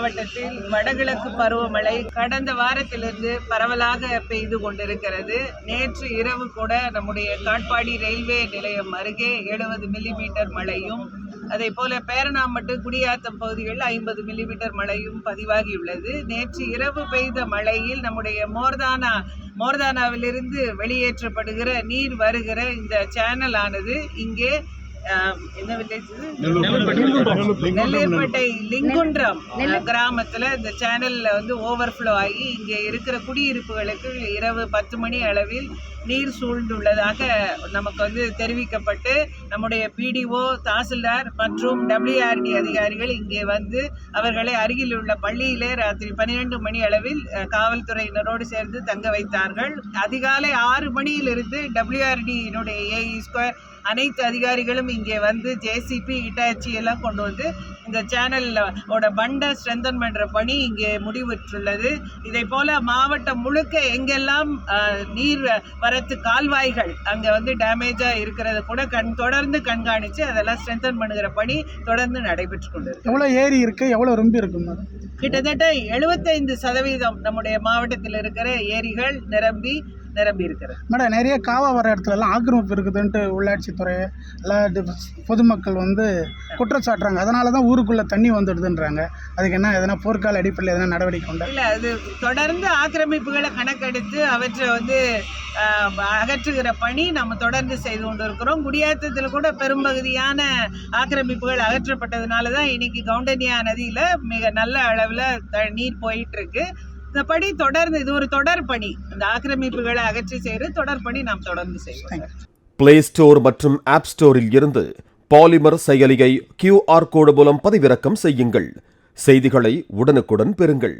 மாவட்டத்தில் வடகிழக்கு பருவமழை கடந்த வாரத்திலிருந்து பரவலாக பெய்து கொண்டிருக்கிறது. நேற்று இரவு கூட நம்முடைய காட்பாடி ரயில்வே நிலையம் அருகே எழுபது மில்லிமீட்டர் மழையும் அதே போல பேரணாம்பட்டு குடியாத்தம் பகுதிகளில் ஐம்பது மில்லிமீட்டர் மழையும் பதிவாகியுள்ளது. நேற்று இரவு பெய்த மழையில் நம்முடைய மோர்தானா மோர்தானாவிலிருந்து வெளியேற்றப்படுகிற நீர் வருகிற இந்த சேனல் ஆனது இங்கே என்ன வில்லேஜ் இது? நெல்லியப்பேட்டை லிங்குன்றம் கிராமத்துல இந்த சேனல்ல வந்து ஓவர்ஃப்ளோ ஆகி இங்கே இருக்கிற குடியிருப்புகளுக்கு இரவு பத்து மணி அளவில் நீர் சூழ்ந்துள்ளதாக நமக்கு வந்து தெரிவிக்கப்பட்டு நம்முடைய பிடிஓ தாசில்தார் மற்றும் டபிள்யூஆர்டி அதிகாரிகள் இங்கே வந்து அவர்களை அருகில் உள்ள பள்ளியிலே ராத்திரி பன்னிரண்டு மணி அளவில் காவல்துறையினரோடு சேர்ந்து தங்க வைத்தார்கள். அதிகாலை ஆறு மணியிலிருந்து டபிள்யூஆர்டியினுடைய ஏஇ ஸ்கொயர் அனைத்து அதிகாரிகளும் இங்கே வந்து ஜேசிபி இட்டாச்சி எல்லாம் கொண்டு வந்து இந்த சேனல்ல ஓட பண்டை ஸ்ட்ரென்தன் பண்ற பணி இங்கே முடிவுற்றுள்ளது. இதை போல மாவட்டம் முழுக்க எங்கெல்லாம் நீர் வரத்து கால்வாய்கள் அங்க வந்து டேமேஜா இருக்கிறத கூட கண் தொடர்ந்து கண்காணிச்சு அதெல்லாம் ஸ்ட்ரென்தன் பண்ணுகிற பணி தொடர்ந்து நடைபெற்று கொண்டிருக்கு. எவ்வளோ ஏரி இருக்கு? எவ்வளோ ரொம்ப இருக்கு மேடம் கிட்டத்தட்ட எழுபத்தைந்து சதவீதம் நம்முடைய மாவட்டத்தில் இருக்கிற ஏரிகள் நிரம்பி நிரம்பி இருக்கிறது. மேடம் நிறைய காவா வர இடத்துல எல்லாம் ஆக்கிரமிப்பு இருக்குதுன்ட்டு உள்ளாட்சித்துறை பொதுமக்கள் வந்து குற்றம் சாட்டுறாங்க அதனால தான் ஊருக்குள்ளே தண்ணி வந்துடுதுன்றாங்க. அதுக்கு என்ன எதனா போர்க்கால அடிப்படையில் எதனா நடவடிக்கை உண்டா? இல்ல அது தொடர்ந்து ஆக்கிரமிப்புகளை கணக்கெடுத்து அவற்றை வந்து அகற்றுகிற பணி நம்ம தொடர்ந்து செய்து கொண்டிருக்கிறோம். குடியாத்தத்தில் கூட பெரும்பகுதியான ஆக்கிரமிப்புகள் அகற்றப்பட்டதுனால தான் இன்னைக்கு கவுண்டனியா நதியில மிக நல்ல அளவில் நீர் போயிட்டு இருக்கு. இந்த பணி தொடர்ந்து இது ஒரு தொடர் பணி. இந்த ஆக்கிரமிப்புகளை அகற்றி செய்து தொடர் பணி நாம் தொடர்ந்து செய்வோம். பிளே ஸ்டோர் மற்றும் ஆப் ஸ்டோரில் இருந்து பாலிமர் செயலியை கியூஆர் கோடு மூலம் பதிவிறக்கம் செய்யுங்கள். செய்திகளை உடனுக்குடன் பெறுங்கள்.